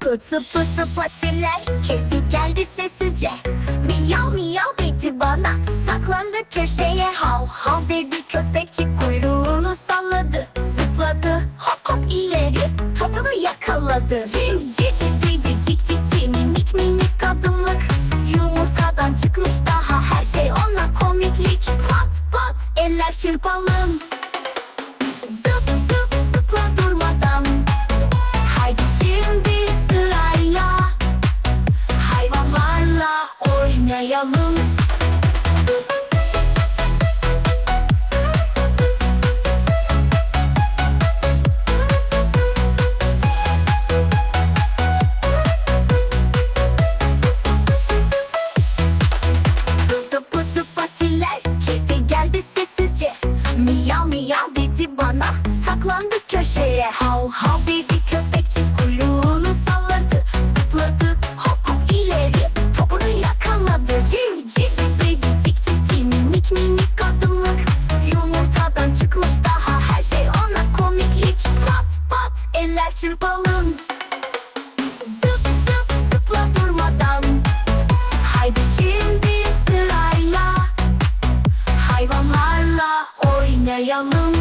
Pıtı pıtı patiler Kedi geldi sessizce. Miyav miyav dedi bana Saklandı köşeye. Hav hav dedi köpekçik Kuyruğunu salladı. Zıpladı hop hop ileri Topunu yakaladı. Cim dedi cik cik cik Minik minik adımlık. Yumurtadan çıkmış daha Her şey ona komiklik. Pat pat eller çırpalım anlayalım Kedi geldi sessizce. Miyav miyav dedi bana Saklandı köşeye. çırpalım Zıp zıp zıpla durmadan. Haydi şimdi sırayla. Hayvanlarla oynayalım.